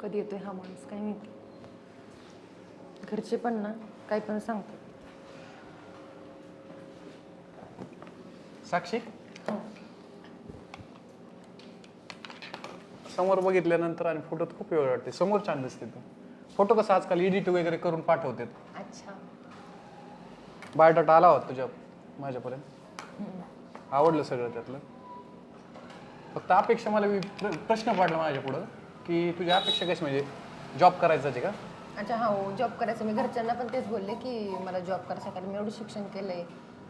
कधी येतोय हा माणूस काय माहिती घरचे पण ना काही पण सांगतात. साक्षी? समोर बघितल्यानंतर आणि फोटोत खूप वेळ वाटते. समोर छान दिसते तू. फोटो कसं आजकाल एडिट वगैरे करून पाठवतात. अच्छा. बायोडाटा आला होता तुझ्या माझ्यापर्यंत? आवडलं सगळं त्यातलं. फक्त अपेक्षा मला प्रश्न पडला माझ्या पुढं की तुझ्या अपेक्षा कशी म्हणजे जॉब करायचं आहे का? अच्छा हा हो जॉब करायचं. मी घरच्यांना पण तेच बोलले की मला जॉब करायचं कारण मी एवढं शिक्षण केलंय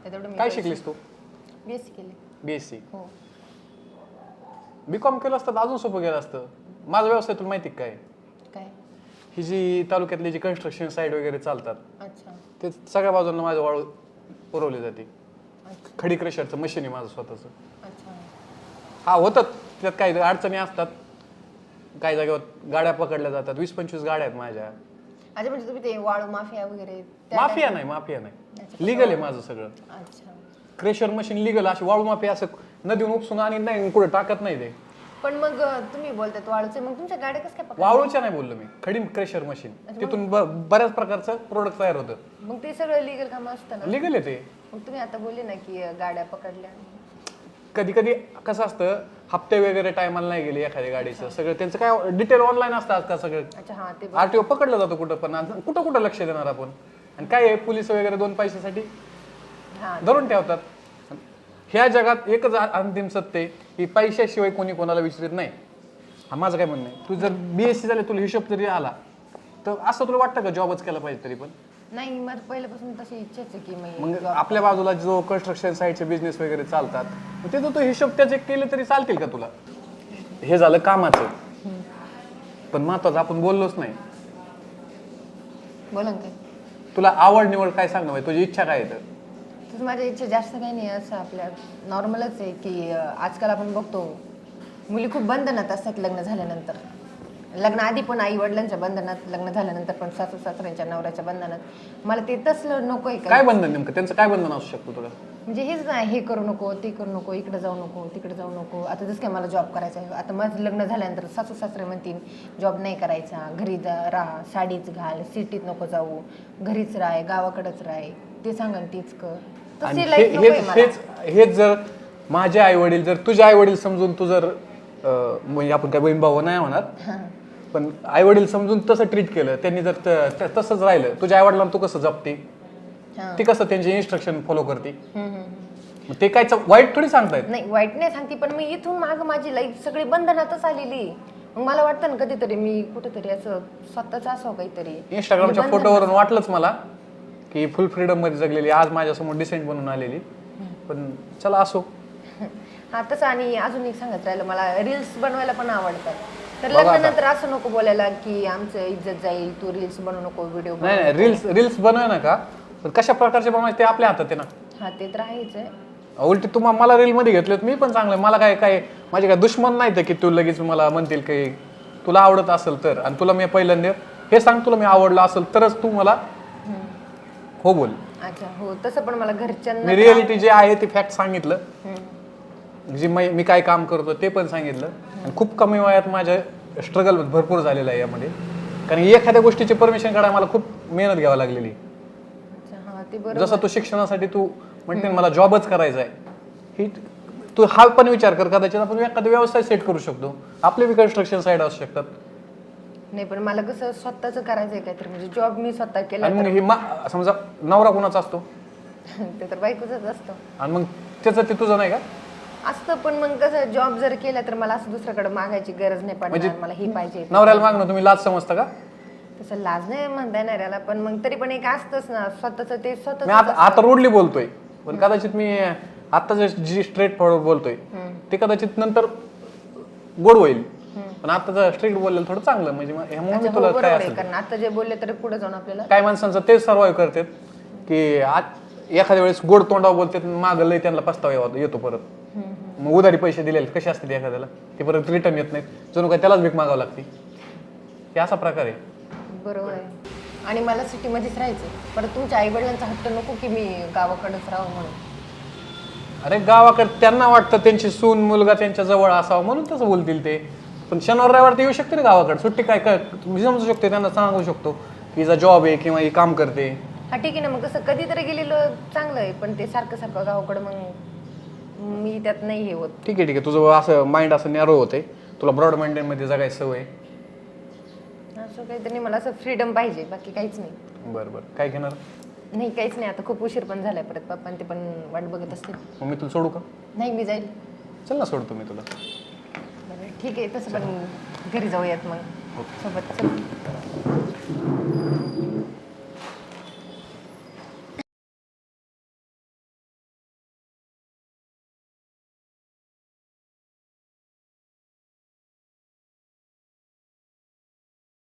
त्या तेवढं काय शिकलीस तू? बी एस सी केले बी एस सी हो. बी कॉम केलं असतं तर अजून सोपं गेलं असतं. माझा व्यवसाय तुला माहिती आहे काय? काय? ही जी तालुक्यातली जी कन्स्ट्रक्शन साईड वगैरे चालतात अच्छा. ते सगळ्या बाजूला माझं वाळू पुरवली जाते. अच्छा. खडी क्रशरचं मशीन आहे माझं स्वतःचं. अच्छा. हा होतात त्यात काही अडचणी असतात काही जागेवर गाड्या पकडल्या जातात. वीस पंचवीस गाड्या आहेत माझ्या. अच्छा म्हणजे तुम्ही ते वाळू माफिया वगैरे त्या माफिया नाही माफिया नाही. लिगल आहे माझं सगळं. अच्छा. क्रेशर मशीन लिगल अशी वाळू माफिया असं नदीहून उपसून आणि नाही कुठे टाकत नाही ते. पण मग अं, तुम्ही बोलतात वाळूचे मग तुमच्या गाड्या कसं काय? वाळूच्या नाही बोललो मी खडी क्रेशर मशीन तिथून ब- बऱ्याच प्रकारचं प्रोडक्ट तयार होतं. मग ते सगळं लिगल काम असतं ना? लिगल आहे ते. मग तुम्ही आता बोलले ना की अं, गाड्या पकडल्या. कधी कधी कसं असतं हप्ते वगैरे टायमाला नाही गेले एखाद्या गाडीचं. सगळं त्यांचं काय डिटेल ऑनलाईन असतं आजकाल सगळं. अच्छा हा ते आरटीओ पकडलं जातं कुठं पण. आणि कुठं कुठं लक्ष देणार आपण? आणि काय आहे पोलीस वगैरे दोन पैशासाठी? हा. धरून ठेवतात. ह्या जगात एकच आ- अंतिम सत्य आहे की पैशाशिवाय कोणी कोणाला विचारित नाही. हा माझं काय म्हणणं आहे? तू जर बी एस सी झाले तुला हिशोब जरी आला. तर असं तुला वाटतं का जॉबच केला पाहिजे तरी पण? नाही माझं पहिल्यापासून तशी इच्छाच आहे की मी मग आपल्या बाजूला जो कन्स्ट्रक्शन साईडचे बिझनेस वगैरे चालतात मग त्याचा तो हिशोब त्याचे केले तरी चालतील का तुला? हे झालं कामाचं. पण महत्वाचं आपण बोललोच नाही. बोला ना काय तुला आवड निवड काय सांग ना बाई, तुझी इच्छा काय आहे तर? तसं माझ्या इच्छा जास्त काही नाही असं आपल्या नॉर्मलच आहे की अं, आजकाल आपण बघतो मुली खूप बंधनात असतात लग्न झाल्यानंतर. लग्न आधी पण आई वडिलांच्या बंधनात लग्न झाल्यानंतर पण सासू सासऱ्यांच्या नवऱ्याच्या बंधनात. मला ते तसलं नकोय का? काय बंधन नेमकं? त्यांचं काय बंधन असू शकतो तुला? म्हणजे हेच नाही हे करू नको ते करू नको इकडे जाऊ नको तिकडे जाऊ नको. आता जसं काय मला जॉब करायचा आहे. आता माझं लग्न झाल्यानंतर सासू सासरे म्हणतील जॉब नाही करायचा. घरी जा राहा. साडीच घाल. सिटीत नको जाऊ. घरीच राह. गावाकडेच राह. ते सांगा तीच कर लाईफ हेच जर माझे आई वडील जर तुझे आई वडील समजून तू जर म्हणजे आपण काय बहीण भाऊ नाही म्हणत हां. पण आई वडील समजून तसं ट्रीट केलं. त्यांनी जर त- त- तसंच राहिलं तुझ्या आई वडिलांना तू कसं जपते? हां. ती कसं त्यांचे इन्स्ट्रक्शन फॉलो करते? हम्म, हम्म, हम्म. मग ते काय च- वाईट थोडी सांगतायत? नाही वाईट नाही सांगते पण मी इथून माग माझी लाईफ सगळी बंधनातच आलेली. मग मला वाटतं ना कधीतरी मी कुठेतरी असं स्वतःच असावं काहीतरी. इंस्टाग्रामच्या फोटोवरून वाटलंच मला की फुल फ्रीडममध्ये जगलेली आज माझ्यासमोर डिसेंट बनून आलेली. पण चला असो. हा तसं आणि अजून एक सांगत राहिलं मला रील्स बनवायला पण आवडतात. तर बघा आता. लग्नानंतर असं नको बोलायला की आमचं इज्जत जाईल तू रील्स बनवू नको व्हिडिओ नाही नाही रील्स रील्स बनवाय ना का पण कशा प्रकारचे बनवायचे ते आपल्या हातात आहे ना. हा ते तर आहेच आहे. उलटी तुम्हा मला रील मध्ये घेतलेत मी पण चांगलं मला काय काय माझे काय दुश्मन नाही तर की तू लगेच मला म्हणतील की तुला आवडत असेल तर. आणि तुला मी पहिल्यांदा हे सांग तुला मी आवडलं असेल तरच तू मला हो बोल. अच्छा हो तसं पण मला घरच्यांना मी रिअलिटी जे आहे ते फॅक्ट सांगितलं. हम्म. जी मी मी काय काम करतो ते पण सांगितलं. आणि खूप कमी वयात माझं स्ट्रगल भरपूर झालेलं आहे यामध्ये. कारण एखाद्या गोष्टीची परमिशन काढायला मला खूप मेहनत घ्यावी लागलेली. हा ते जसं तू शिक्षणासाठी तू म्हणते ना, मला जॉबच करायचा आहे. ही तू हा पण विचार कर कदाचित आपण एखादा व्यवसाय सेट करू शकतो. आपले बी कन्स्ट्रक्शन साईड असू शकतात. नाही पण मला कसं स्वतःच करायचंय काहीतरी. म्हणजे जॉब मी स्वतः केला आणि मग ही मा समजा नवरा कोणाचा असतो? ते तर बायकोच असतं. आणि मग त्याचं ते तुझं नाही का? असतं पण मग कसं जॉब जर केला तर मला असं दुसऱ्याकडे मागायची गरज नाही म्हणजे पडणार मला हे पाहिजे. नवऱ्याला मागणं तुम्ही लाज समजता का? तसं लाज नाही म्हणता येणार याला पण मग तरी पण एक असतंच ना स्वतःच ते मी स्वतःच आता आता रोडली बोलतोय पण कदाचित मी आता जे जी स्ट्रेट फॉरवर्ड बोलतोय ते कदाचित नंतर गोड होईल. पण आता स्ट्रेट बोललेलं थोडं चांगलं म्हणजे मग हो, तुला बरोबर काय आहे असेल कारण आता जे बोलले तर पुढे जाऊन आपल्याला काय माणसांचं तेच सर्वाइव्ह करतात की आज एखाद्या वेळेस गोड तोंडावर बोलतात मागं लय त्यांना पस्तावा येवा- येतो परत. मग उधारी पैसे दिलेले कसे असते एखाद्याला? ते परत रिटर्न येत नाहीत. जणू काय त्यालाच भीक मागावं लागते. हे असा प्रकार आहे. बरोबर आहे. आणि मला सिटीमध्येच राहायचं परत तुमच्या आई वडिलांचा हट्ट नको की मी गावाकडेच राहू म्हणून. अरे गावाकडे त्यांना वाटतं त्यांची सून मुलगा त्यांच्या जवळ असावा म्हणून तसं बोलतील ते. पण शनिवार रविवार ते येऊ शकते ना गावाकडे. सुट्टी काय काय? मी समजू शकते त्यांना सांगू शकतो की हिचा जॉब आहे किंवा ही काम करते. हा ठीक आहे ना. मग कसं कधीतरी गेलेलं चांगलं आहे पण ते सारखं सारखं गावाकडं मग मी त्यात नाही हे होत. ठीक आहे ठीक आहे. तुझं असं माइंड असं नॅरो होते तुला ब्रॉड माइंडमध्ये जगायची सवय आहे. असं काहीतरी नाही, मला असं फ्रीडम पाहिजे बाकी काहीच नाही. बरं बरं. काय घेणार? नाही काहीच नाही. आता खूप उशीर पण झालाय परत पप्पा ते पण वाट बघत असतील. मग मी तुला सोडू का? नाही मी जाईल. चल ना सोडतो मी तुला. बरं ठीक आहे. तसं पण घरी जाऊयात मग. सोबत चल.